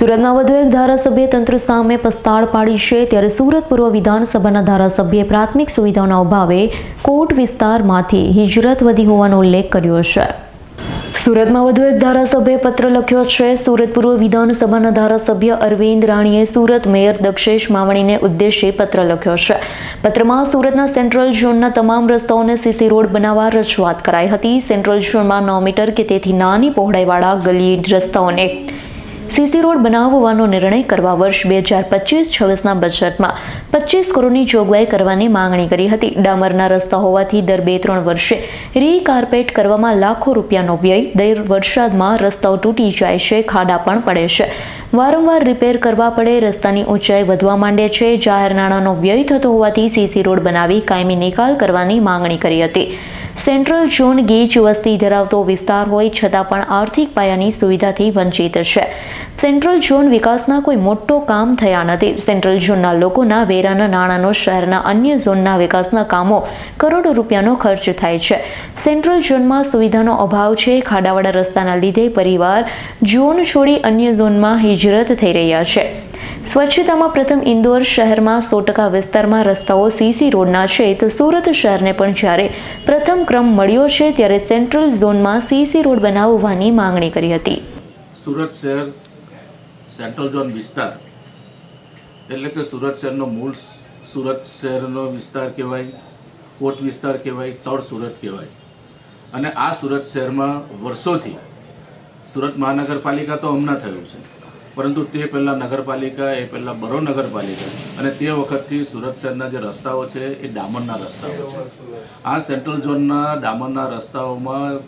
સુરતમાં વધુ એક ધારાસભ્ય તંત્ર સામે પસ્તાળ પાડી છે ત્યારે સુરત પૂર્વ વિધાનસભાના ધારાસભ્યે પ્રાથમિક સુવિધાઓના અભાવે કોટ વિસ્તારમાંથી હિજરત વધી હોવાનો ઉલ્લેખ કર્યો છે. સુરતમાં વધુ એક ધારાસભ્યે પત્ર લખ્યો છે. સુરત પૂર્વ વિધાનસભાના ધારાસભ્ય અરવિંદ રાણીએ સુરત મેયર દક્ષેશ માવણીને ઉદ્દેશે પત્ર લખ્યો છે. પત્રમાં સુરતના સેન્ટ્રલ ઝોનના તમામ રસ્તાઓને સીસી રોડ બનાવવા રજૂઆત કરાઈ હતી. સેન્ટ્રલ ઝોનમાં નવ મીટર કે તેથી નાની પહોળાઈવાળા ગલી રસ્તાઓને સીસી રોડ બનાવવાનો નિર્ણય કરવા વર્ષ બે હજાર પચીસ છવ્વીસના બજેટમાં પચીસ કરોડની જોગવાઈ કરવાની માંગણી કરી હતી. ડામરના રસ્તા હોવાથી દર બે ત્રણ વર્ષે રીકાર્પેટ કરવામાં લાખો રૂપિયાનો વ્યય, દર વરસાદમાં રસ્તાઓ તૂટી જાય છે, ખાડા પણ પડે છે. વારંવાર રિપેર કરવા પડે, રસ્તાની ઊંચાઈ વધવા માંડે છે. જાહેર નાણાંનો વ્યય થતો હોવાથી સીસી રોડ બનાવી કાયમી નિકાલ કરવાની માંગણી કરી હતી. સેન્ટ્રલ ઝોન ગીચ વસ્તી ધરાવતો વિસ્તાર હોય છતાં પણ આર્થિક પાયાની સુવિધાથી વંચિત છે. સેન્ટ્રલ ઝોન વિકાસના કોઈ મોટો કામ થયા નથી. સેન્ટ્રલ ઝોનના લોકોના વેરાના નાણાંનો શહેરના અન્ય ઝોનના વિકાસના કામો કરોડો રૂપિયાનો ખર્ચ થાય છે. સેન્ટ્રલ ઝોનમાં સુવિધાનો અભાવ છે. ખાડાવાળા રસ્તાના લીધે પરિવાર ઝોન છોડી અન્ય ઝોનમાં હિજરત થઈ રહ્યા છે. સ્વચ્છતામાં પ્રથમ ઇન્દોર શહેરમાં સો ટકા વિસ્તારમાં રસ્તાઓ સીસી રોડના છે. તો સુરત શહેરને પણ જ્યારે પ્રથમ ક્રમ મળ્યો છે, ત્યારે સેન્ટ્રલ ઝોનમાં સીસી રોડ બનાવવાની માંગણી કરી હતી. સુરત શહેર સેન્ટ્રલ ઝોન વિસ્તાર, એટલે કે સુરત શહેરનો મૂળ સુરત શહેરનો વિસ્તાર કહેવાય, કોટ વિસ્તાર કહેવાય, તળ સુરત કહેવાય. અને આ સુરત શહેરમાં વર્ષોથી સુરત મહાનગરપાલિકા તો હમણાં થયું છે. પરંતુ તે પહેલાં નગરપાલિકા, એ પહેલાં બરો નગરપાલિકા અને તે વખતથી સુરત શહેરના જે રસ્તાઓ છે, એ ડામરના રસ્તાઓ છે. આ સેન્ટ્રલ ઝોનના ડામરના રસ્તાઓમાં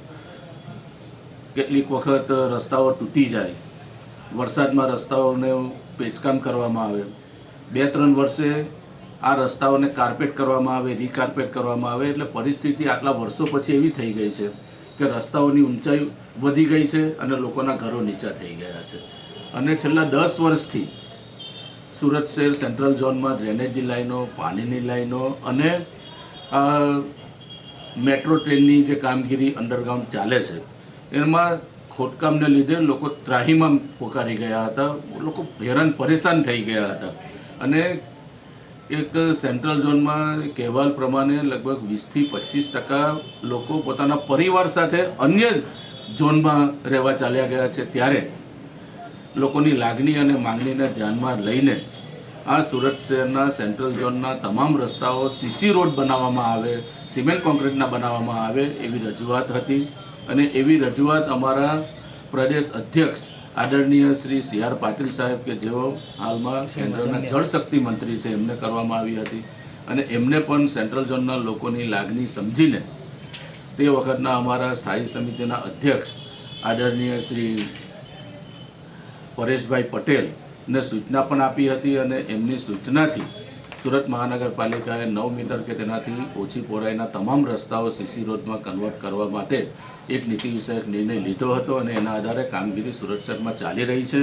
કેટલીક વખત રસ્તાઓ તૂટી જાય. વરસાદમાં રસ્તાઓને પેચકામ કરવામાં આવે. બે ત્રણ વર્ષે આ રસ્તાઓને કાર્પેટ કરવામાં આવે, રીકાર્પેટ કરવામાં આવે, એટલે પરિસ્થિતિ આટલા વર્ષો પછી એવી થઈ ગઈ છે કે રસ્તાઓની ઊંચાઈ વધી ગઈ છે અને લોકોના ઘરો નીચા થઈ ગયા છે. અને છેલ્લા દસ વર્ષથી સુરત શહેર સેન્ટ્રલ ઝોનમાં ડ્રેનેજની લાઈનો, પાણીની લાઈનો અને મેટ્રો ટ્રેનની જે કામગીરી અંડરગ્રાઉન્ડ ચાલે છે, એમાં ખોટકામને લીધે લોકો ત્રાહીમામ પોકારી ગયા હતા, લોકો હેરાન પરેશાન થઈ ગયા હતા. અને એક સેન્ટ્રલ ઝોનમાં કહેવાલ પ્રમાણે લગભગ વીસથી પચીસ ટકા લોકો પોતાના પરિવાર સાથે અન્ય ઝોનમાં રહેવા ચાલ્યા ગયા છે. ત્યારે લોકોની લાગણી અને માંગણીને ધ્યાનમાં લઈને આ સુરત શહેરના સેન્ટ્રલ ઝોનના તમામ રસ્તાઓ સીસી રોડ બનાવવામાં આવે સિમેન્ટ કોન્ક્રીટના બનાવવામાં આવે એવી રજૂઆત હતી અને એવી રજૂઆત અમારા પ્રદેશ અધ્યક્ષ આદરણીય શ્રી સી આર પાટીલ સાહેબ કે જેઓ હાલમાં કેન્દ્રના જળશક્તિ મંત્રી છે એમને કરવામાં આવી હતી અને એમને પણ સેન્ટ્રલ ઝોનના લોકોની લાગણી સમજીને તે વખતના અમારા સ્થાયી સમિતિના અધ્યક્ષ આદરણીય શ્રી પરેશભાઈ પટેલને સૂચના પણ આપી હતી અને એમની સૂચનાથી સુરત મહાનગરપાલિકાએ નવ મીટર કે તેનાથી ઓછી પહોળાઈના તમામ રસ્તાઓ સીસી રોડમાં કન્વર્ટ કરવા માટે એક નીતિ વિષયક નિર્ણય લીધો હતો અને એના આધારે કામગીરી સુરત શહેરમાં ચાલી રહી છે.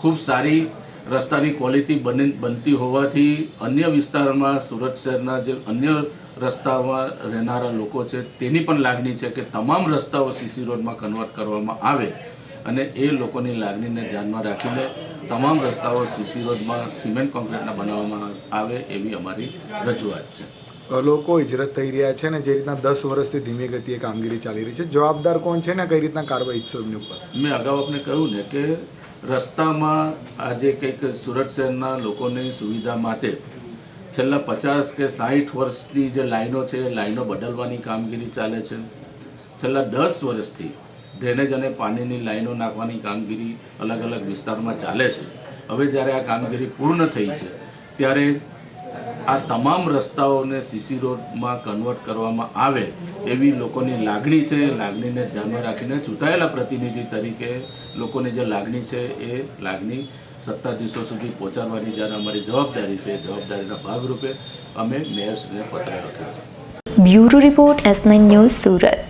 ખૂબ સારી રસ્તાની ક્વોલિટી બની બનતી હોવાથી અન્ય વિસ્તારમાં સુરત શહેરના જે અન્ય રસ્તામાં રહેનારા લોકો છે તેની પણ લાગણી છે કે તમામ રસ્તાઓ સીસી રોડમાં કન્વર્ટ કરવામાં આવે અને એ લોકોની લાગણીને ધ્યાનમાં રાખીને તમામ રસ્તાઓ સીસી રોડમાં સિમેન્ટ કોન્ક્રીટના બનાવવામાં આવે એવી અમારી રજૂઆત છે. લોકો હિજરત થઈ રહ્યા છે ને જે રીતના દસ વર્ષથી ધીમી ગતિએ કામગીરી ચાલી રહી છે. જવાબદાર કોણ છે ને કઈ રીતના કાર્યવાહી ઈચ્છો એમની ઉપર? મેં અગાઉ આપને કહ્યું ને કે રસ્તામાં આજે કંઈક સુરત શહેરના લોકોની સુવિધા માટે છેલ્લા પચાસ કે સાહીઠ વર્ષની જે લાઈનો છે એ લાઈનો બદલવાની કામગીરી ચાલે છે. છેલ્લા દસ વર્ષથી ડ્રેનેજ અને પાણીની લાઈનો નાખવાની કામગીરી અલગ અલગ વિસ્તારમાં ચાલે છે. હવે જ્યારે આ કામગીરી પૂર્ણ થઈ છે, ત્યારે આ તમામ રસ્તાઓને સીસી રોડમાં કન્વર્ટ કરવામાં આવે એવી લોકોની લાગણી છે. લાગણીને ધ્યાનમાં રાખીને ચૂંટાયેલા પ્રતિનિધિ તરીકે લોકોની જે લાગણી છે એ લાગણી સત્તાધીશો સુધી પહોંચાડવાની જ્યારે અમારી જવાબદારી છે જવાબદારીના ભાગરૂપે અમે મેયરશ્રીને પત્ર લખ્યો છે. Bureau report S news Surat.